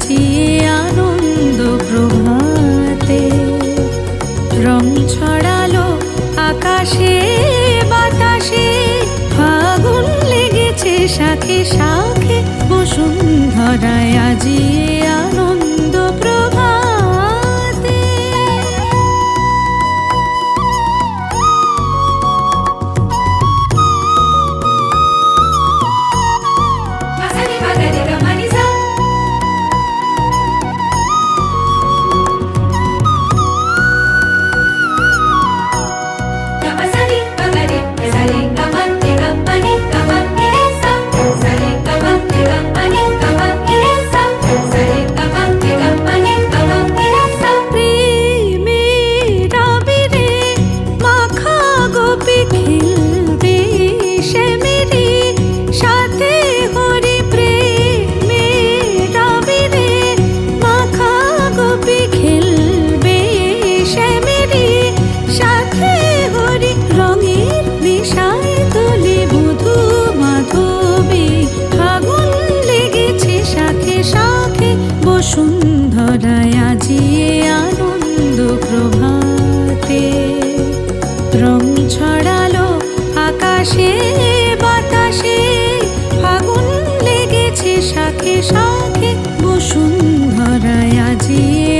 সাজে আনন্দ প্রভাতে। রং ছড়ালো আকাশে বাতাসে ফাগুন লেগেছে শাখে শাখে বসুন্ধরায় আজি। আকাশে বাতাসে ফাগুন লেগেছে শাখে শাখে বসুন্ধরায় আজিয়ে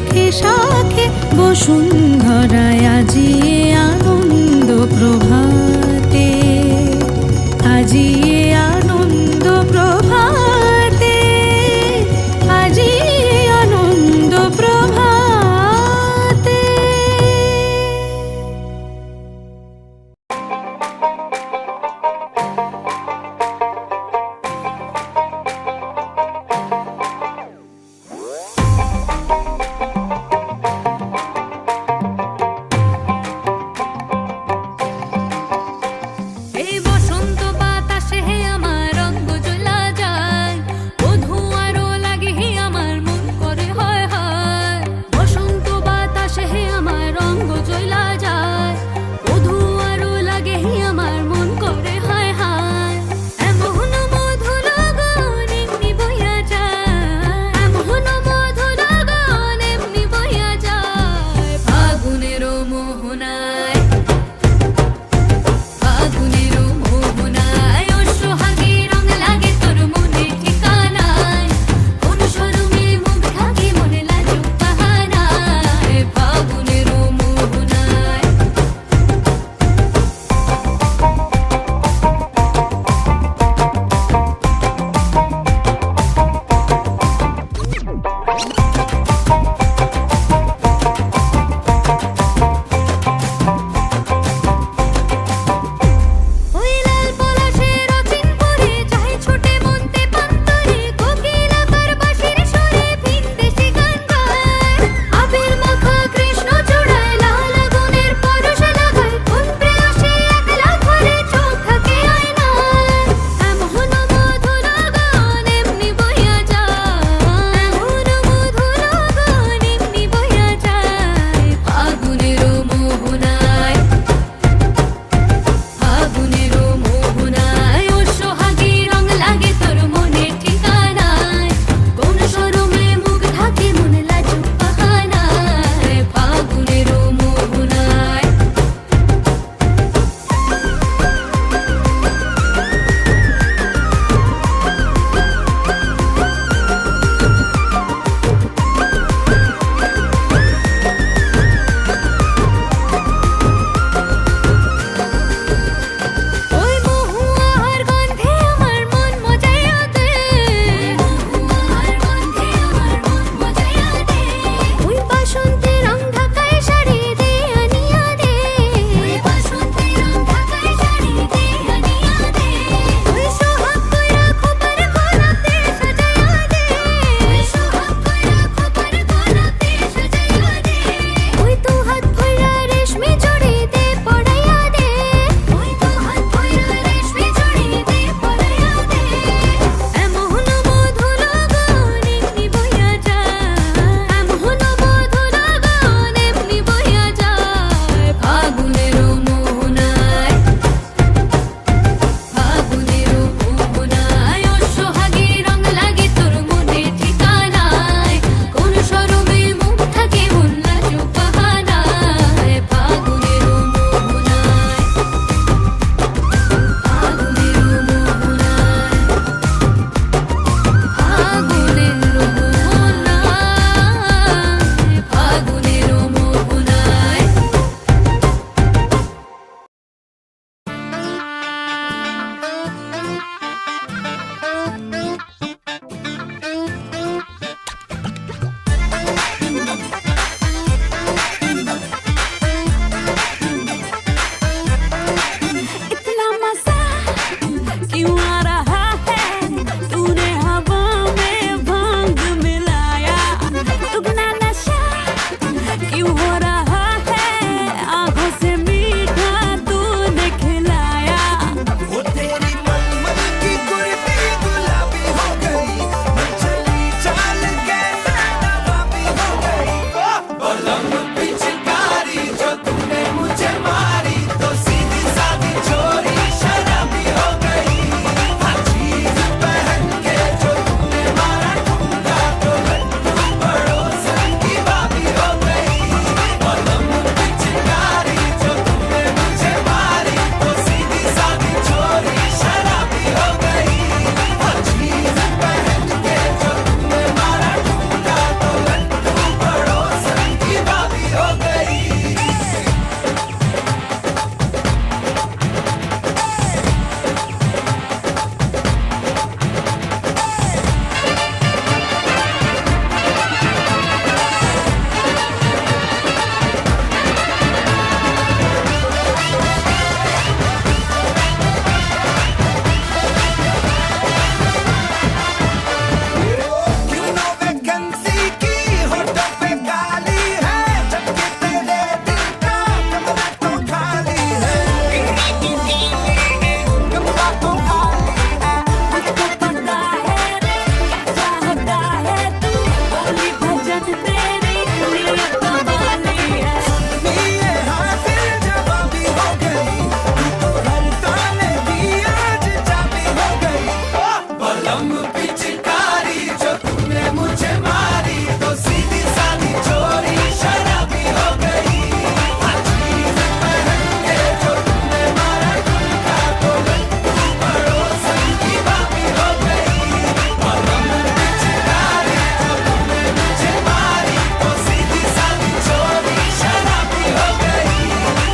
শাখে শাখে বসুন্ধরায় আজিয়ে আনন্দ প্রভাতে। আজিয়ে